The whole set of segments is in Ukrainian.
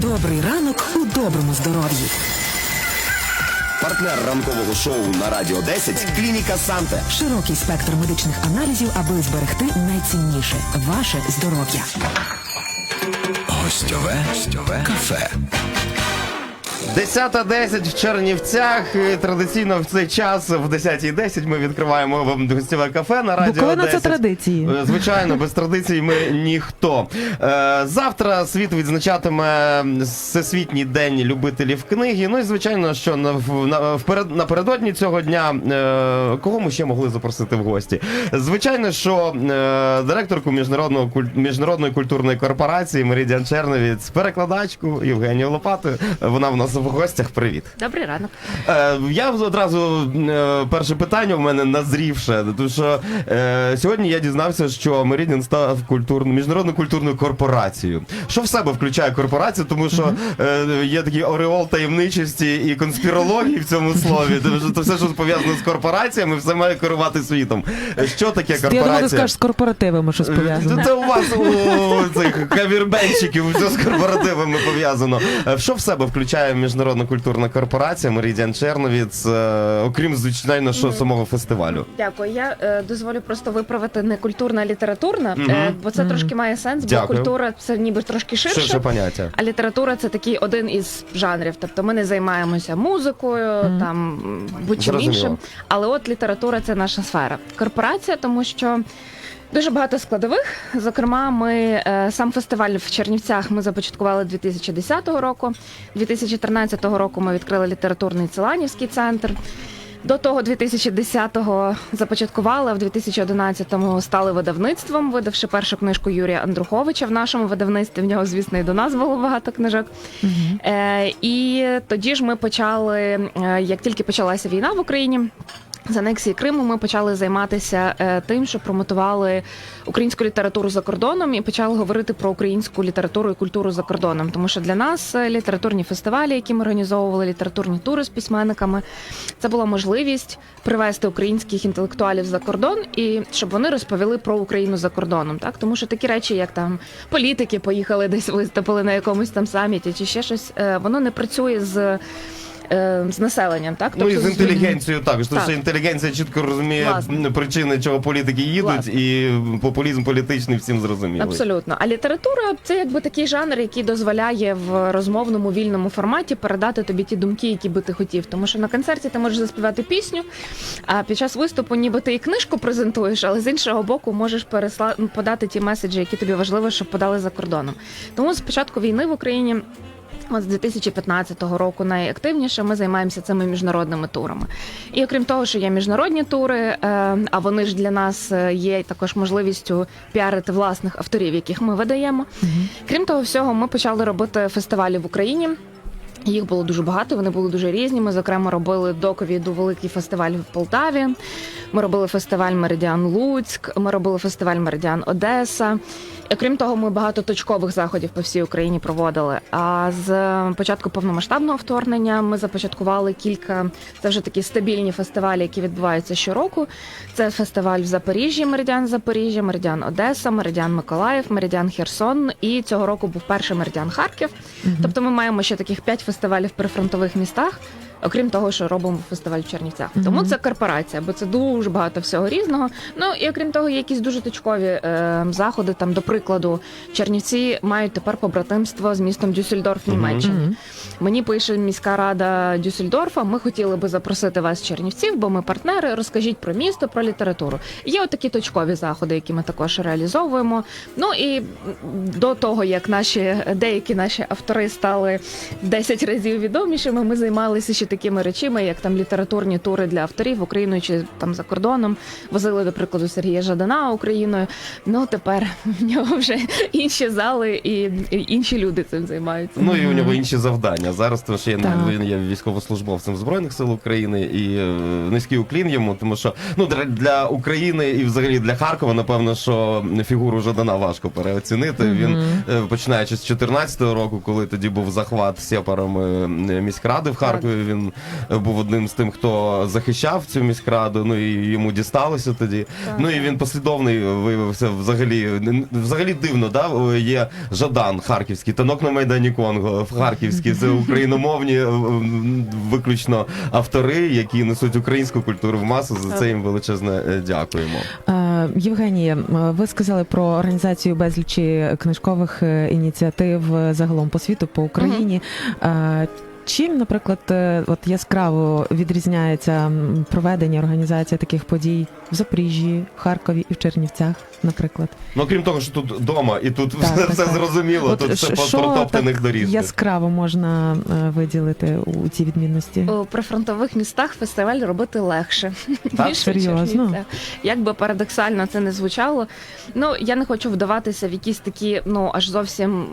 Добрий ранок у доброму здоров'ї. Партнер ранкового шоу на Радіо 10 клініка Санте. Широкий спектр медичних аналізів, аби зберегти найцінніше ваше здоров'я. Гостьове, гостьове кафе. 10.10 в Чернівцях. І Традиційно в цей час, в 10.10 ми відкриваємо вам гостєве кафе на радіо Буковина це традиції. Е, Звичайно, без традицій ми ніхто. Е, Завтра світ відзначатиме Всесвітній день любителів книги. Ну і звичайно, що на- на- вперед- напередодні цього дня е, кого ми ще могли запросити в гості? Звичайно, що директорку міжнародного міжнародної культурної корпорації Меридіан Черновіць, перекладачку Євгенію Лопату. Вона в нас в гостях. Привіт. Добрий ранок. Е, я одразу е, перше питання в мене назрівше. Тому що е, сьогодні я дізнався, що Меридіан став культурно міжнародною культурною корпорацією. Що в себе включає корпорація, тому що е, є такий ореол таємничості і конспірології в цьому слові. Тому що це все, що пов'язано з корпораціями, все має керувати світом. Що таке Я думаю, ти корпорація? скажеш з корпоративами щось. Е, Це у вас у цих кавірбенщиків все з корпоративами пов'язано. Е, Що в себе включає міжнародна культурна корпорація Меридіан Черновіц, е, окрім звичайно, що самого фестивалю? Дякую. Я е, дозволю просто виправити не культурна, а літературна, Мгм. е, бо це трошки має сенс, бо Дякую. культура це ніби трошки ширше. Ширше поняття. А література це такий один із жанрів. Тобто ми не займаємося музикою, там будь-чим іншим. Але от література це наша сфера. Корпорація, тому що. Дуже багато складових. Зокрема, ми е, сам фестиваль в Чернівцях ми започаткували 2010 року. 2013 року ми відкрили літературний Целанівський центр. До того 2010-го започаткували, а в 2011-му стали видавництвом, видавши першу книжку Юрія Андруховича в нашому видавництві. В нього, звісно, і до нас було багато книжок. Е, і тоді ж ми почали, е, як тільки почалася війна в Україні. З анексії Криму ми почали займатися е, тим, що промотували українську літературу за кордоном і почали говорити про українську літературу і культуру за кордоном. Тому що для нас е, літературні фестивалі, які ми організовували, літературні тури з письменниками, це була можливість привезти українських інтелектуалів за кордон і щоб вони розповіли про Україну за кордоном. Так тому що такі речі, як там політики поїхали десь виступили на якомусь там саміті, чи ще щось, е, воно не працює з. Е, З населенням, так Ну і з з інтелігенцією також, тому Так. що інтелігенція чітко розуміє Власне. причини, чого політики їдуть, Власне. і популізм політичний всім зрозумілий. Абсолютно. А література це якби такий жанр, який дозволяє в розмовному вільному форматі передати тобі ті думки, які би ти хотів. Тому що на концерті ти можеш заспівати пісню, а під час виступу ніби ти і книжку презентуєш, але з іншого боку можеш пересла... подати ті меседжі, які тобі важливо, щоб подали за кордоном. Тому з початку війни в Україні. От з 2015 року найактивніше ми займаємося цими міжнародними турами. І окрім того, що є міжнародні тури, е, а вони ж для нас е, є також можливістю піарити власних авторів, яких ми видаємо. Крім того всього, ми почали робити фестивалі в Україні. Їх було дуже багато, вони були дуже різні. Ми, зокрема, робили до ковіду великий фестиваль в Полтаві. Ми робили фестиваль Меридіан Луцьк, ми робили фестиваль Меридіан Одеса. І, Окрім того, ми багато точкових заходів по всій Україні проводили. А з початку повномасштабного вторгнення ми започаткували кілька це вже такі стабільні фестивалі, які відбуваються щороку. Це фестиваль в Запоріжжі, Меридіан Запоріжжя, Меридіан Одеса, Меридіан Миколаїв, Меридіан Херсон. І цього року був перший Меридіан Харків. Тобто ми маємо ще таких п'ять фестивалів в прифронтових містах. Окрім того, що робимо фестиваль в Чернівцях, тому це корпорація, бо це дуже багато всього різного. Ну і окрім того, є якісь дуже точкові е, заходи. Там, до прикладу, Чернівці мають тепер побратимство з містом Дюссельдорф в Німеччині. Мені пише міська рада Дюссельдорфа. Ми хотіли би запросити вас, Чернівців, бо ми партнери. Розкажіть про місто, про літературу. Є отакі точкові заходи, які ми також реалізовуємо. Ну і до того, як наші деякі наші автори стали в 10 разів відомішими, ми займалися ще такими речами, як там літературні тури для авторів Україною чи там за кордоном. Возили, до прикладу, Сергія Жадана Україною. Ну тепер в нього вже інші зали і, і інші люди цим займаються. Ну і у нього інші завдання. Зараз тому що я Так. він є військовослужбовцем збройних сил України і е, низький уклін йому, тому що ну для, України і взагалі для Харкова, напевно, що фігуру Жадана важко переоцінити. Він е, починаючи з 14 року, коли тоді був захват сепарами е, міськради в Харкові. Він він був одним з тим, хто захищав цю міськраду. Ну і йому дісталося тоді. Ну і він послідовний виявився взагалі. Взагалі дивно, да? Є Жадан Харківський, танок на Майдані Конго, Харківський, це україномовні виключно автори, які несуть українську культуру в масу. За це їм величезне е, дякуємо. Е, Євгенія, ви сказали про організацію безлічі книжкових е, ініціатив загалом по світу, по Україні. Е, Чим, наприклад, е, от яскраво відрізняється проведення організація таких подій в Запоріжжі, в Харкові і в Чернівцях, наприклад? Ну крім того, що тут вдома, і тут Так, все, так, все так. зрозуміло, От тут все по протоптаних доріжках. яскраво можна е, виділити у цій відмінності? У прифронтових містах фестиваль робити легше. Так? ніж Серйозно? Як би парадоксально це не звучало. Ну я не хочу вдаватися в якісь такі, ну аж зовсім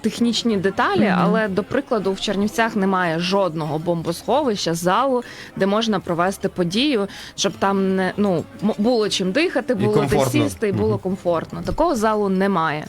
технічні деталі, Мгм. але до прикладу в Чернівцях немає жодного бомбосховища, залу, де можна провести подію, щоб там не ну було чим дихати, було де сісти і було комфортно. Такого залу немає.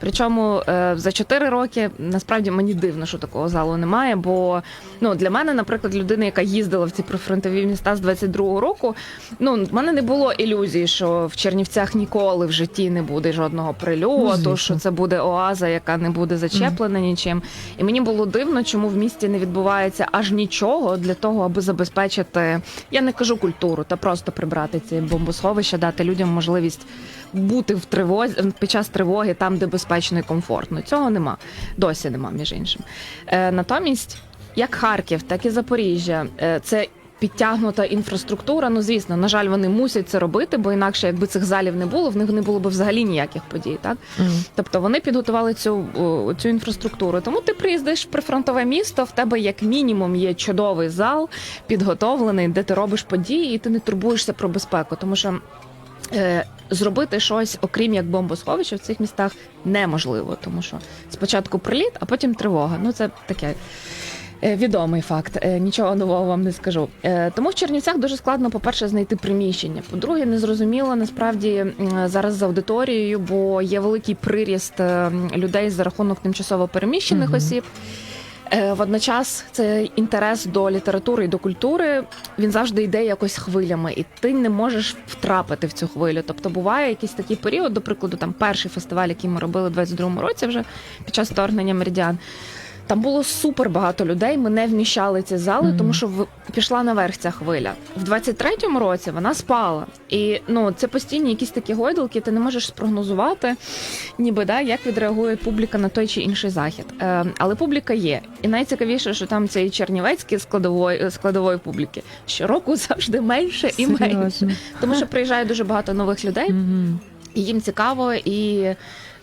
Причому е, за 4 роки насправді мені дивно, що такого залу немає. Бо ну для мене, наприклад, людина, яка їздила в ці прифронтові міста з 22-го року, ну в мене не було ілюзії, що в Чернівцях ніколи в житті не буде жодного Ну, прильоту, звісно. що це буде оаза, яка не буде зачеплена нічим. І мені було дивно, чому в місті не відбувається аж нічого для того, аби забезпечити, я не кажу культуру, та просто прибрати ці бомбосховища, дати людям можливість бути в тривозі під час тривоги там, де безпечно і комфортно. Цього нема. Досі нема, між іншим. Е, натомість, як Харків, так і Запоріжжя, е, це. Підтягнута інфраструктура. Ну звісно, на жаль, вони мусять це робити, бо інакше, якби цих залів не було, в них не було б взагалі ніяких подій. Так Мгм. тобто вони підготували цю, цю інфраструктуру. Тому ти приїздиш в прифронтове місто, в тебе як мінімум є чудовий зал, підготовлений, де ти робиш події, і ти не турбуєшся про безпеку, тому що. Е, зробити щось, окрім як бомбосховище, в цих містах неможливо, тому що спочатку приліт, а потім тривога. Ну це таке. Е, Відомий факт, Е, нічого нового вам не скажу. Е, Тому в Чернівцях дуже складно, по-перше, знайти приміщення. По-друге, незрозуміло насправді зараз з аудиторією, бо є великий приріст людей за рахунок тимчасово переміщених Мгм. осіб. Водночас цей інтерес до літератури і до культури він завжди йде якось хвилями, і ти не можеш втрапити в цю хвилю. Тобто буває якийсь такий період, до прикладу, там перший фестиваль, який ми робили в 22-му році, вже під час вторгнення меридіан. Там було супер багато людей. Ми не вміщали ці зали, Мгм. тому що в- пішла наверх ця хвиля. В 23-му році вона спала. І ну це постійні якісь такі гойдалки. Ти не можеш спрогнозувати, ніби да, як відреагує публіка на той чи інший захід. Е, але публіка є. І найцікавіше, що там цієї чернівецької складової складової публіки щороку завжди менше і менше. Тому що приїжджає дуже багато нових людей, Мгм. і їм цікаво, і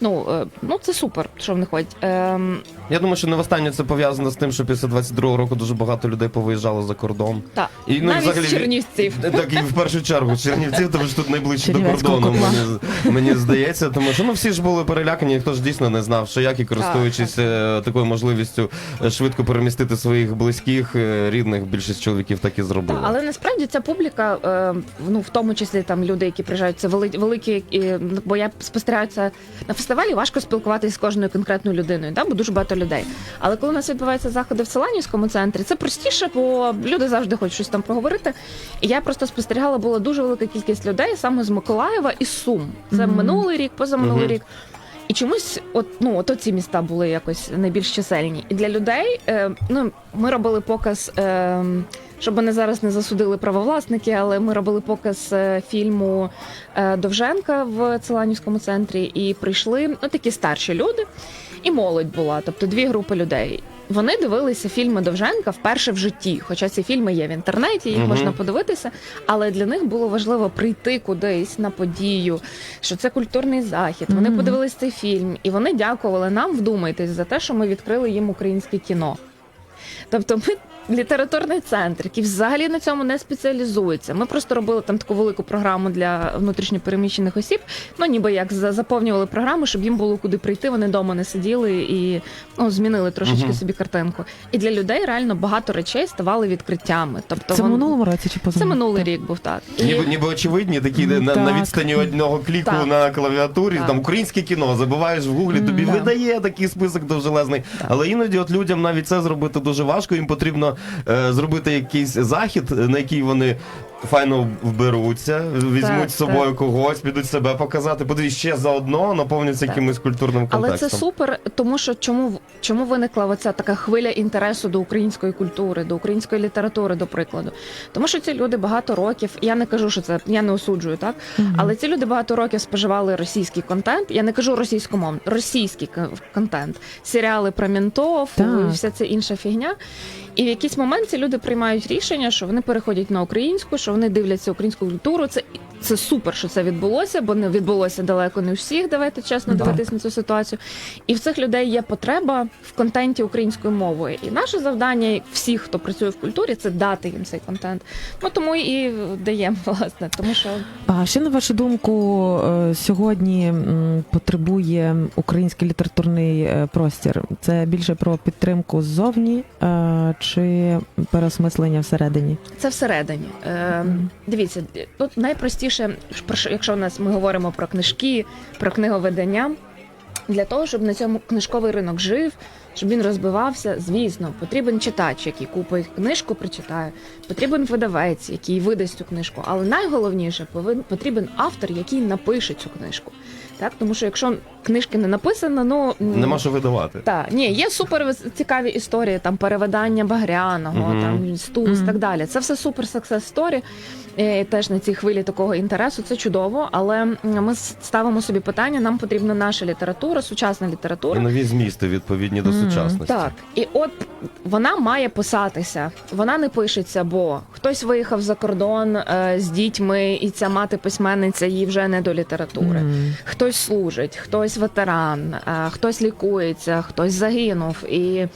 ну, е, ну це супер, що вони ходять. Ем, Я думаю, що не востаннє це пов'язано з тим, що після 22-го року дуже багато людей повиїжджало за кордон. та І, ну, навіть з чернівців. Так, і в першу чергу з Чернівців, тому що тут найближче до кордону, мені, мені здається. Тому що ну всі ж були перелякані, ніхто ж дійсно не знав, що як і користуючись е, такою можливістю е, швидко перемістити своїх близьких, е, рідних, більшість чоловіків так і зробили. Та, але насправді ця публіка, е, ну в тому числі там люди, які приїжджають, це вели, великі, е, бо я спостерігаю це на фестивалі. Важко спілкуватися з кожною конкретною людиною, да, бо дуже багато людей. Але коли у нас відбуваються заходи в Селанівському центрі, це простіше, бо люди завжди хочуть щось там проговорити. І я просто спостерігала, була дуже велика кількість людей саме з Миколаєва і Сум. Це Мгм. минулий рік, позаминулий Мгм. рік. І чомусь, от ну от ці міста були якось найбільш чисельні. І для людей, е, ну ми робили показ, е, щоб мене зараз не засудили правовласники, але ми робили показ е, фільму е, Довженка в Целанівському центрі, і прийшли ну, такі старші люди, і молодь була, тобто дві групи людей. Вони дивилися фільми Довженка вперше в житті, хоча ці фільми є в інтернеті, їх Мгм. можна подивитися. Але для них було важливо прийти кудись на подію, що це культурний захід. Вони Мгм. подивились цей фільм, і вони дякували нам, вдумайтесь, за те, що ми відкрили їм українське кіно. Тобто, ми літературний центр, який взагалі на цьому не спеціалізується. Ми просто робили там таку велику програму для внутрішньопереміщених осіб. Ну ніби як за- заповнювали програму, щоб їм було куди прийти. Вони вдома не сиділи і ну змінили трошечки Мгм. собі картинку. І для людей реально багато речей ставали відкриттями. Тобто Це вон- минулому році чи поза це минулий рік був так. І- Ніби, ніби очевидні, такі Ну, на, на відстані одного кліку Так. на клавіатурі, Так. там українське кіно, забуваєш в гуглі, тобі да. видає такий список довжелезний. Але іноді от людям навіть це зробити дуже важко. Їм потрібно зробити якийсь захід, на який вони. Файно вберуться, візьмуть Так, з собою когось, підуть себе показати, подивіться ще заодно наповняться Так. якимось культурним Але це супер, тому що чому чому виникла оця така хвиля інтересу до української культури, до української літератури, до прикладу. Тому що ці люди багато років. Я не кажу, що це я не осуджую, так але ці люди багато років споживали російський контент. Я не кажу російськомовний, російський контент, серіали про ментов, Так. і вся ця інша фігня. І в якийсь момент ці люди приймають рішення, що вони переходять на українську, що вони дивляться українську культуру. Це це супер, що це відбулося, бо не відбулося далеко не у всіх. Давайте чесно Так. дивитись на цю ситуацію. І в цих людей є потреба в контенті українською мовою. І наше завдання всіх, хто працює в культурі, це дати їм цей контент. Ну тому і даємо власне, тому що А що на вашу думку е, сьогодні потребує український літературний е, простір? Це більше про підтримку ззовні е, чи переосмислення всередині? Це всередині. Е, дивіться, тут найпростіше, якщо в нас ми говоримо про книжки, про книговидання. Для того, щоб на цьому книжковий ринок жив, щоб він розбивався, звісно, потрібен читач, який купить книжку, прочитає. Потрібен видавець, який видасть цю книжку. Але найголовніше потрібен автор, який напише цю книжку. Так, тому що якщо книжки не написано, ну Нема що видавати. так, ні, є супер цікаві історії, там перевидання Багряного, Мгм. там Стус, Мгм. так далі. Це все супер success сторі. Теж на цій хвилі такого інтересу. Це чудово, але ми ставимо собі питання: нам потрібна наша література, сучасна І література. нові змісти відповідні до сучасності. Так, і от вона має писатися. Вона не пишеться, бо хтось виїхав за кордон е, з дітьми, і ця мати письменниця їй вже не до літератури. Хтось служить, хтось ветеран, хтось лікується, хтось загинув. І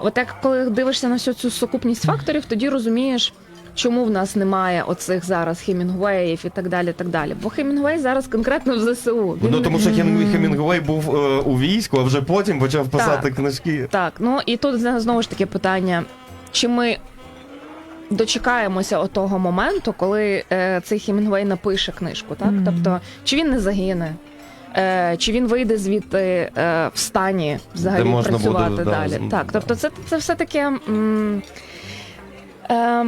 от як коли дивишся на всю цю сукупність факторів, тоді розумієш. Чому в нас немає оцих зараз Хемінгуеїв і так далі, так далі. Бо Хемінгуей зараз конкретно в ЗСУ. Ну тому що Хемінгуей був е, у війську, а вже потім почав писати Так. книжки. Так, ну і тут знову ж таки питання: чи ми дочекаємося отого моменту, коли е, цей Хемінгуей напише книжку, так? Мгм. Тобто, чи він не загине? Е, чи він вийде звідти е, в стані взагалі Де можна працювати буде, да, далі? з- так, тобто, це, це все таке. М, е,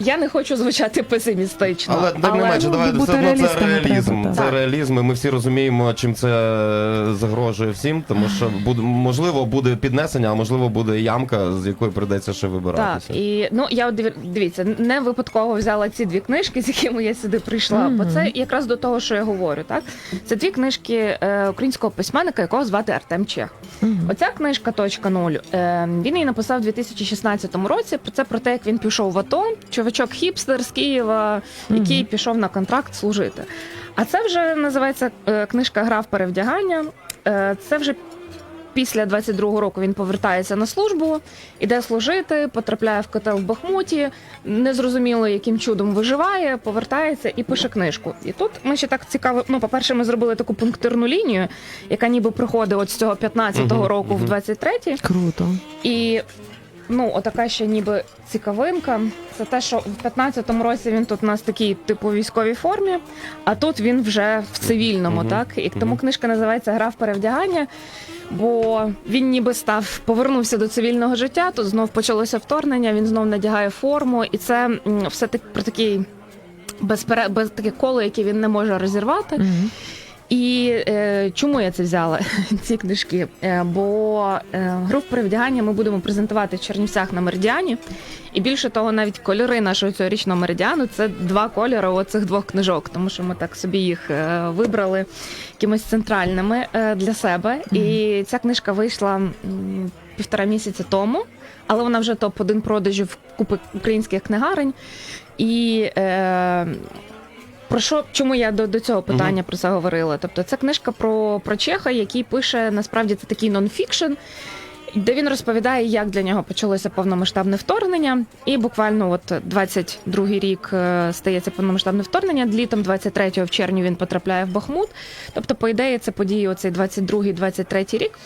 я не хочу звучати песимістично, Але тим не менше, ну, бути все одно це реалізм. треба, це так. реалізм, і ми всі розуміємо, чим це е, загрожує всім, тому що буде можливо буде піднесення, а можливо буде ямка, з якої прийдеться ще Так, вибиратися. і ну я дивіться, не випадково взяла ці дві книжки, з якими я сюди прийшла. Бо це якраз до того, що я говорю. Так, це дві книжки е, українського письменника, якого звати Артем Чех. Мгм. Оця книжка точка нуль. Е, він її написав у 2016 році. Це про те, як він пішов в АТО, чувачок хіпстер з Києва, який Мгм. пішов на контракт служити. А це вже називається е, книжка Гра в перевдягання. Е, це вже після 22-го року він повертається на службу, іде служити, потрапляє в котел в Бахмуті, незрозуміло, яким чудом виживає, повертається і пише книжку. І тут ми ще так цікаво. Ну, по-перше, ми зробили таку пунктирну лінію, яка ніби проходить от з цього 15-го року мгм. в 23-й. Круто. І ну, отака ще ніби цікавинка. Це те, що в 15-му році він тут у нас такий типу військовій формі, а тут він вже в цивільному, Мгм, так? І тому мгм. книжка називається Гра в перевдягання. Бо він ніби став повернувся до цивільного життя, тут знов почалося вторгнення, він знов надягає форму, і це все так про такий безпере... без таке коло, яке він не може розірвати. Мгм. І е, чому я це взяла ці книжки? Е, бо е, гру в перевдягання ми будемо презентувати в Чернівцях на меридіані. І більше того, навіть кольори нашого цьогорічного меридіану це два кольори оцих двох книжок, тому що ми так собі їх е, вибрали якимось центральними е, для себе. І ця книжка вийшла м, півтора місяця тому, але вона вже топ-1 продажів купи українських книгарень. І е, про що чому я до, до цього питання про це говорила? Тобто, це книжка про, про Чеха, який пише насправді це такий нонфікшн. Де він розповідає, як для нього почалося повномасштабне вторгнення, і буквально от 22-й рік е, стається повномасштабне вторгнення. Літом 23-го в червні він потрапляє в Бахмут. Тобто, по ідеї, це події оцей 22-23 рік.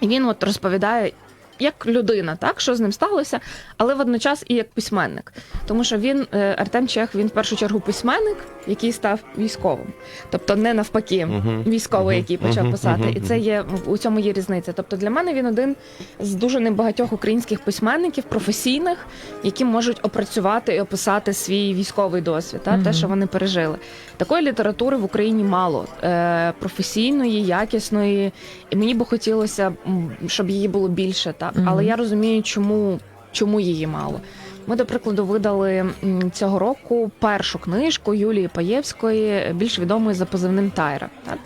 І він от розповідає, як людина, так що з ним сталося, але водночас і як письменник. Тому що він е, Артем Чех, він в першу чергу письменник, який став військовим, тобто не навпаки, військовий, який почав писати. І це є у цьому є різниця. Тобто для мене він один з дуже небагатьох українських письменників, професійних, які можуть опрацювати і описати свій військовий досвід, та, те, що вони пережили. Такої літератури в Україні мало е, професійної, якісної, і мені би хотілося, щоб її було більше. Так, Мгм. але я розумію, чому, чому її мало. Ми, до прикладу, видали цього року першу книжку Юлії Паєвської, більш відомої за позивним Тайра. Так?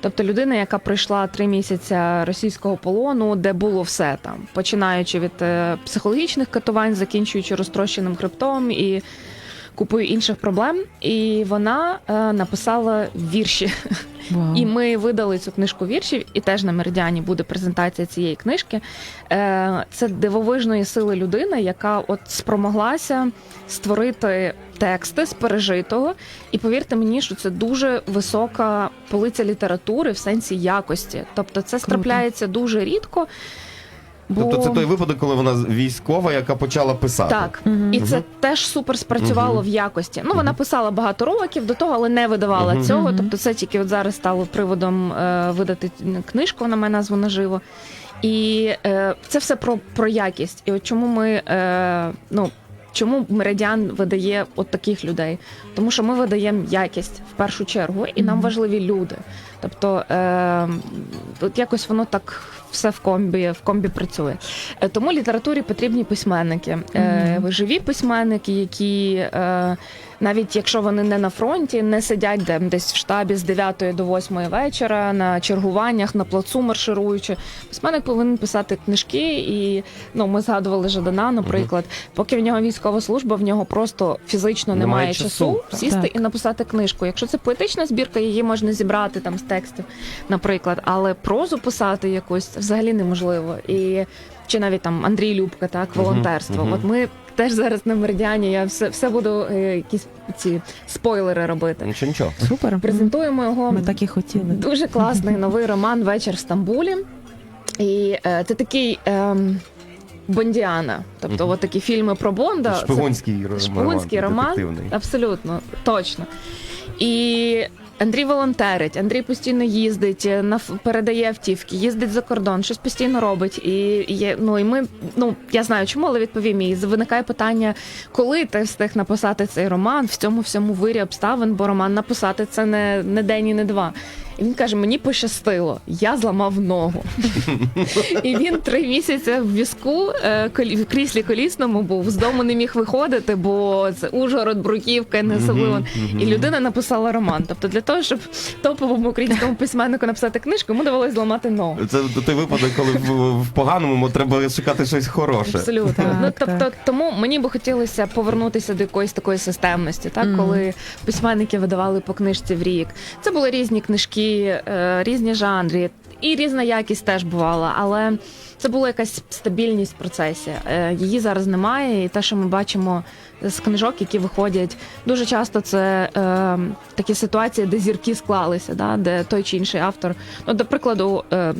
Тобто людина, яка пройшла три місяці російського полону, де було все там, починаючи від е, психологічних катувань, закінчуючи розтрощеним хребтом і купою інших проблем. І вона е, написала вірші. Вау. І ми видали цю книжку віршів, і теж на меридіані буде презентація цієї книжки. Е, Це дивовижної сили людина, яка от спромоглася створити тексти з пережитого. І повірте мені, що це дуже висока полиця літератури в сенсі якості. Тобто, це Круто. трапляється дуже рідко. Бо... Тобто це той випадок, коли вона військова, яка почала писати. Так, Мгм. і це Мгм. теж супер спрацювало Мгм. в якості. Ну вона писала багато років до того, але не видавала Мгм. цього. Тобто, це тільки от зараз стало приводом е, видати книжку. Вона має назву наживо. І е, це все про, про якість. І от чому ми е, ну. Чому меридіан видає от таких людей? Тому що ми видаємо якість в першу чергу, і нам важливі люди. Тобто, е, от якось воно так все в комбі, в комбі працює. Е, Тому літературі потрібні письменники, mm -hmm. живі письменники, які е, навіть якщо вони не на фронті, не сидять де, десь в штабі з 9 до 8 вечора на чергуваннях, на плацу маршируючи. Письменник повинен писати книжки, і ну ми згадували Жадана, наприклад. Поки в нього військова служба, в нього просто фізично немає, Немає часу, часу. сісти Так. і написати книжку. Якщо це поетична збірка, її можна зібрати там з текстів, наприклад, але прозу писати якусь взагалі неможливо. І чи навіть там Андрій Любка, так, волонтерство. мгм. От ми теж зараз на меридіані. Я все, все буду е, якісь ці спойлери робити. Нічого, нічого. Супер. Презентуємо його. Ми так і хотіли. Дуже класний новий роман Вечір в Стамбулі. І е, це такий. ем, Бондіана, тобто Мгм. от такі фільми про Бонда. Це роман. Шпигунський роман. Абсолютно, точно. І Андрій волонтерить, Андрій постійно їздить, е, передає автівки, їздить за кордон, щось постійно робить. І є, ну і ми, ну я знаю чому, але відповім їй. Виникає питання, коли ти встиг написати цей роман в цьому всьому вирі обставин, бо роман написати це не, не день і не два. І він каже: мені пощастило, я зламав ногу. І він три місяці в візку е, колі- в кріслі колісному був, з дому не міг виходити, бо це Ужгород, Бруківка, не особливо. І людина написала роман. Тобто, для того, щоб топовому українському письменнику написати книжку, йому довелось зламати ногу. Це той випадок, коли в, поганому треба шукати щось хороше. Абсолютно. Ну тобто, тому мені би хотілося повернутися до якоїсь такої системності, так коли письменники видавали по книжці в рік. Це були різні книжки, різні жанри, і різна якість теж бувала, але це була якась стабільність в процесі. Е, Її зараз немає, і те, що ми бачимо з книжок, які виходять, дуже часто це е, такі ситуації, де зірки склалися, да, де той чи інший автор. Ну, до прикладу, е,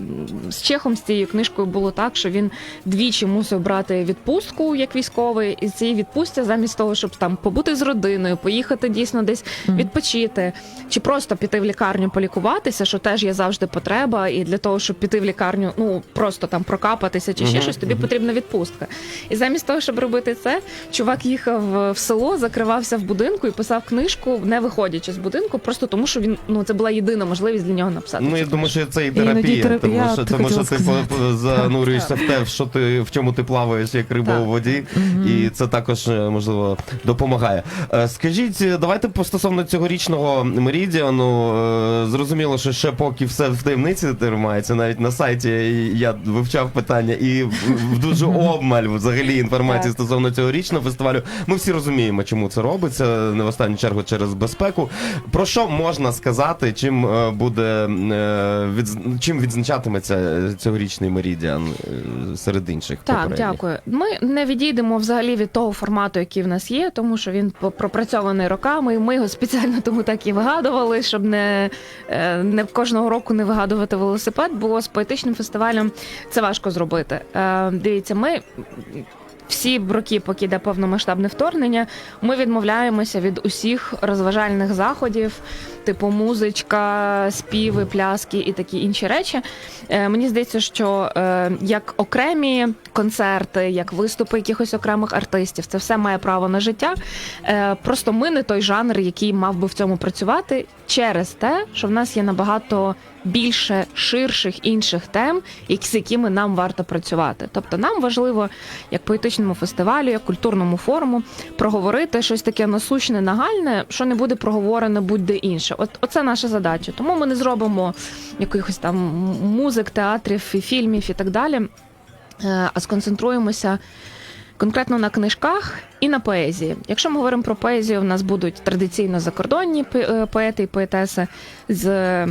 з Чехом з цією книжкою було так, що він двічі мусив брати відпустку як військовий, і цієї відпустці, замість того, щоб там побути з родиною, поїхати дійсно десь відпочити, чи просто піти в лікарню полікуватися, що теж є завжди потреба, і для того, щоб піти в лікарню, ну просто там прокапатися чи ще щось, тобі потрібна відпустка. І замість того, щоб робити це, чувак їхав в село, закривався в будинку і писав книжку, не виходячи з будинку, просто тому, що він ну це була єдина можливість для нього написати. Ну я думаю, що це і терапія, терапія, тому що тому що ти занурюєшся в те, що ти в чому ти плаваєш як риба Так. у воді, і це також е, можливо допомагає. Е, Скажіть, е, давайте по стосовно цьогорічного меридіану. е, Зрозуміло, що ще поки все в таємниці тримається, навіть на сайті я вивчав питання, і в- в дуже обмаль взагалі інформації стосовно цьогорічного фестивалю. Ми всі розуміємо, чому це робиться, не в останню чергу через безпеку. Про що можна сказати, чим е, буде е, відз- чим відзначатиметься е, цьогорічний меридіан е, серед інших? Так, дякую. Ми не відійдемо взагалі від того формату, який в нас є, тому що він пропрацьований роками. і Ми його спеціально тому так і вигадували, щоб не, не кожного року не вигадувати велосипед. велосипед, бо з поетичним фестивалем це важко зробити. Е, дивіться, ми. Всі роки, поки йде повномасштабне вторгнення, ми відмовляємося від усіх розважальних заходів, типу музичка, співи, пляски і такі інші речі. Е, мені здається, що е, як окремі концерти, як виступи якихось окремих артистів, це все має право на життя. Е, просто ми не той жанр, який мав би в цьому працювати, через те, що в нас є набагато більше ширших інших тем, з якими нам варто працювати. Тобто нам важливо, як поетичному фестивалю, як культурному форуму, проговорити щось таке насущне, нагальне, що не буде проговорено будь-де інше. От оце наша задача. Тому ми не зробимо якихось там музик, театрів, фільмів і так далі, е, а сконцентруємося. Конкретно на книжках і на поезії. Якщо ми говоримо про поезію, в нас будуть традиційно закордонні е, поети і поетеси з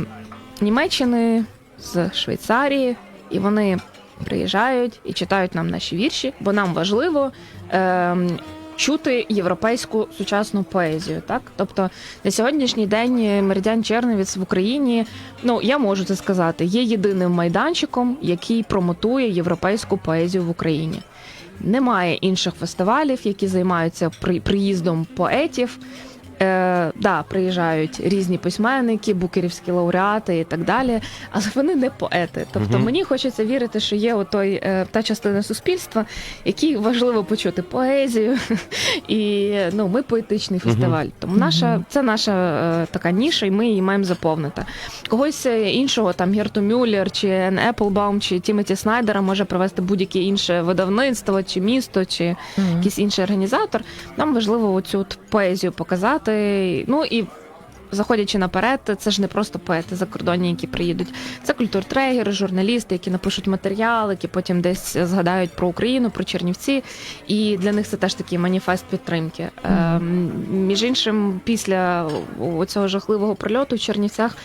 Німеччини, з Швейцарії, і вони приїжджають і читають нам наші вірші, бо нам важливо ем, чути європейську сучасну поезію. Так, тобто на сьогоднішній день Меридіан Черновіц в Україні, ну я можу це сказати, є єдиним майданчиком, який промотує європейську поезію в Україні. Немає інших фестивалів, які займаються при- приїздом поетів. Е, да, приїжджають різні письменники, букерівські лауреати і так далі, але вони не поети. Тобто Мгм. мені хочеться вірити, що є отой, е, та частина суспільства, якій важливо почути поезію. І ну, ми поетичний фестиваль. Тому наша це наша е, така ніша, і ми її маємо заповнити. Когось е, іншого, там Герту Мюллер, чи Ен Еплбаум, чи Тімоті Снайдера може привести будь-яке інше видавництво, чи місто, чи Мгм. якийсь інший організатор. Нам важливо оцю от поезію показати. Ну і заходячи наперед, це ж не просто поети закордонні, які приїдуть. Це культуртрегери, журналісти, які напишуть матеріал, які потім десь згадають про Україну, про Чернівці. І для них це теж такий маніфест підтримки. Ем, між іншим, після цього жахливого прильоту в Чернівцях.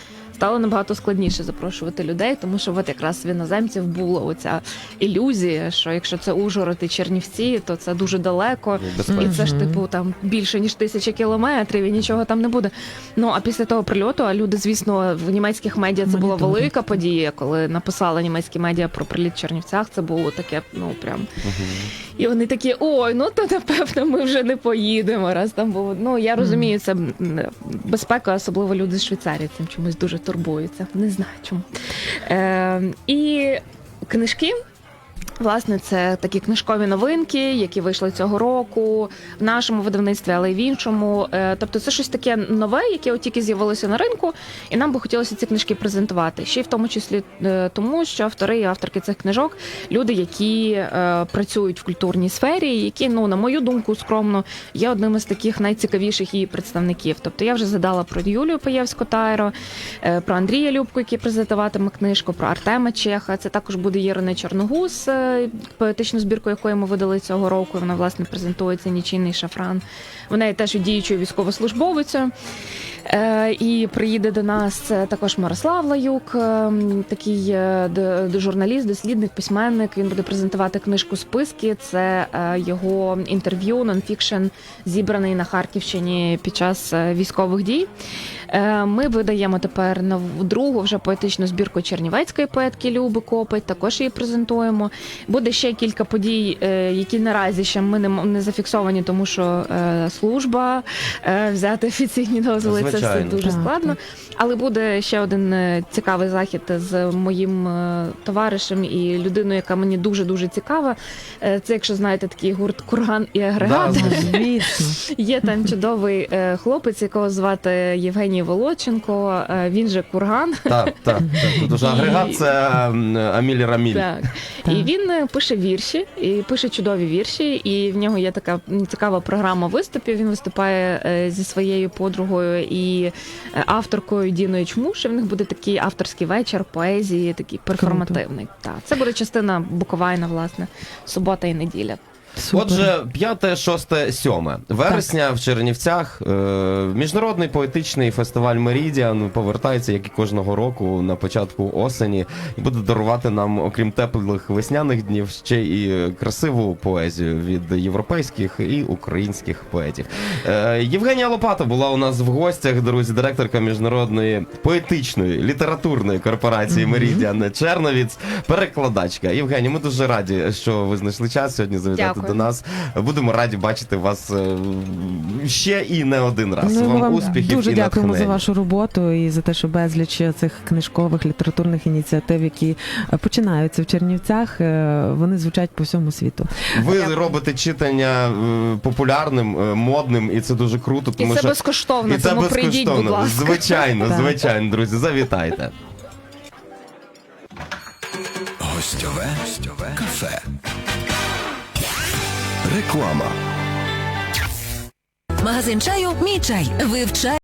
Стало набагато складніше запрошувати людей, тому що от якраз в іноземців була оця ілюзія, що якщо це Ужгород і Чернівці, то це дуже далеко, і це ж типу там більше ніж тисяча кілометрів, і нічого там не буде. Ну а після того прильоту, а люди, звісно, в німецьких медіа це була велика подія, коли написали німецькі медіа про приліт в Чернівцях. Це було таке, ну прям. І вони такі: ой, ну то напевно ми вже не поїдемо. Раз там було. Ну я розумію, це безпека, особливо люди з Швейцарії цим чомусь дуже турбуються. Не знаю чому. Е, і книжки. Власне, це такі книжкові новинки, які вийшли цього року в нашому видавництві, але й в іншому. Е, Тобто, це щось таке нове, яке от тільки з'явилося на ринку, і нам би хотілося ці книжки презентувати. Ще й в тому числі е, тому, що автори і авторки цих книжок люди, які е, працюють в культурній сфері, які, ну на мою думку, скромно є одним із таких найцікавіших її представників. Тобто я вже згадала про Юлію Паєвську Тайро, про Андрія Любку, який презентуватиме книжку, про Артема Чеха. Це також буде Єрина Чорногус, поетичну збірку, якої ми видали цього року. Вона власне презентується нічийний шафран. Вона є теж діючою військовослужбовицею. Е, і приїде до нас е, також Мирослав Лаюк, е, такий журналіст, дослідник, письменник. Він буде презентувати книжку Списки. Це його інтерв'ю, нонфікшн, зібраний на Харківщині під час військових дій. Ми видаємо тепер нову другу вже поетичну збірку чернівецької поетки Люби Копить. Також її презентуємо. Буде ще кілька подій, які наразі ще ми не, зафіксовані, тому що служба взяти офіційні дозволи. Це все дуже Так, складно. Але буде ще один е, цікавий захід з моїм е, товаришем і людиною, яка мені дуже дуже цікава. Е, Це, якщо знаєте, такий гурт Курган і агрегат. Да. Є там чудовий хлопець, якого звати Євгеній Волоченко. Він же Курган. Так, так, так. Тут уже І- агрегат це Аміль Раміль. Так. Так. І він пише вірші, і пише чудові вірші. І в нього є така цікава програма виступів. Він виступає зі своєю подругою і е, авторкою Діною Чмуш. І в них буде такий авторський вечір поезії, такий перформативний. Та це буде частина Буковайна, власне, субота і неділя. Супер. Отже, 5, 6, 7 вересня в Чернівцях е, міжнародний поетичний фестиваль Меридіан повертається, як і кожного року, на початку осені, і буде дарувати нам, окрім теплих весняних днів, ще і красиву поезію від європейських і українських поетів. Е, Євгенія Лопата була у нас в гостях, друзі, директорка міжнародної поетичної літературної корпорації Меридіан Черновіц, перекладачка. Євгенія, ми дуже раді, що ви знайшли час сьогодні завітати. До нас. Будемо раді бачити вас е, ще і не один раз. Ну, ми вам, успіхів дуже і дякуємо за натхнення. вашу роботу і за те, що безліч цих книжкових літературних ініціатив, які е, починаються в Чернівцях, е, вони звучать по всьому світу. Ви Дякую. робите читання е, популярним, е, модним, і це дуже круто, І тому це що безкоштовно, і це тому прийдіть, будь безкоштовно. ласка. Звичайно, Так. звичайно, друзі, завітайте. Гостьове, гостьове кафе. Реклама. Магазин чаю Мій чай. Вивчай.